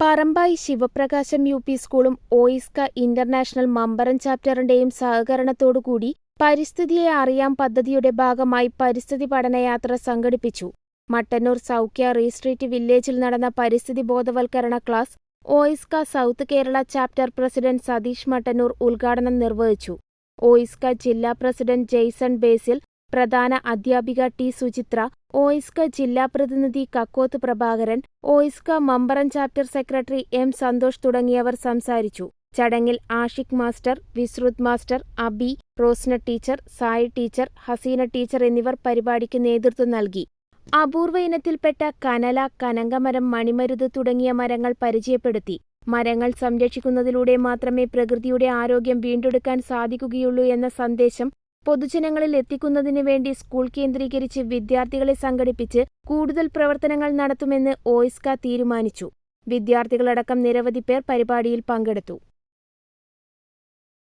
Parambayi Sivaprakasam U P സ്കൂളും OISCA international Mambaram ചാപ്റ്ററിന്റെയും സഹകരണത്തോടുകൂടി പരിസ്ഥിതിയെ അറിയാം പദ്ധതിയുടെ ഭാഗമായി പരിസ്ഥിതി പഠനയാത്ര സംഘടിപ്പിച്ചു. മട്ടന്നൂർ സൗഖ്യ റീസ്ട്രീറ്റ് വില്ലേജിൽ നടന്ന പരിസ്ഥിതി ബോധവൽക്കരണ class OISCA south Kerala chapter president Satheesh Mattannur ഉദ്ഘാടനം നിർവഹിച്ചു. ഓയിസ്ക ജില്ലാ പ്രസിഡന്റ് ജെയ്സൺ ബേസിൽ, പ്രധാന അധ്യാപിക ടി സുചിത്ര, ഓയിസ്ക ജില്ലാ പ്രതിനിധി Kakkoth Prabhakaran, OISCA Mamparam chapter secretary M Santhosh തുടങ്ങിയവർ സംസാരിച്ചു. ചടങ്ങിൽ Ashiq master, Visruth master, Abi, Rosna teacher, Sai teacher, Haseena teacher എന്നിവർ പരിപാടിക്ക് നേതൃത്വം നൽകി. അപൂർവ ഇനത്തിൽപ്പെട്ട കനല, കനങ്കമരം മണിമരുത് തുടങ്ങിയ മരങ്ങൾ പരിചയപ്പെടുത്തി. മരങ്ങൾ സംരക്ഷിക്കുന്നതിലൂടെ മാത്രമേ പ്രകൃതിയുടെ ആരോഗ്യം വീണ്ടെടുക്കാൻ സാധിക്കുകയുള്ളൂ എന്ന സന്ദേശം പൊതുജനങ്ങളിൽ എത്തിക്കുന്നതിന് വേണ്ടി സ്കൂൾ കേന്ദ്രീകരിച്ച് വിദ്യാർത്ഥികളെ സംഘടിപ്പിച്ച് കൂടുതൽ പ്രവർത്തനങ്ങൾ നടത്തുമെന്ന് ഓയിസ്ക തീരുമാനിച്ചു. വിദ്യാർത്ഥികളടക്കം നിരവധി പേർ പരിപാടിയിൽ പങ്കെടുത്തു.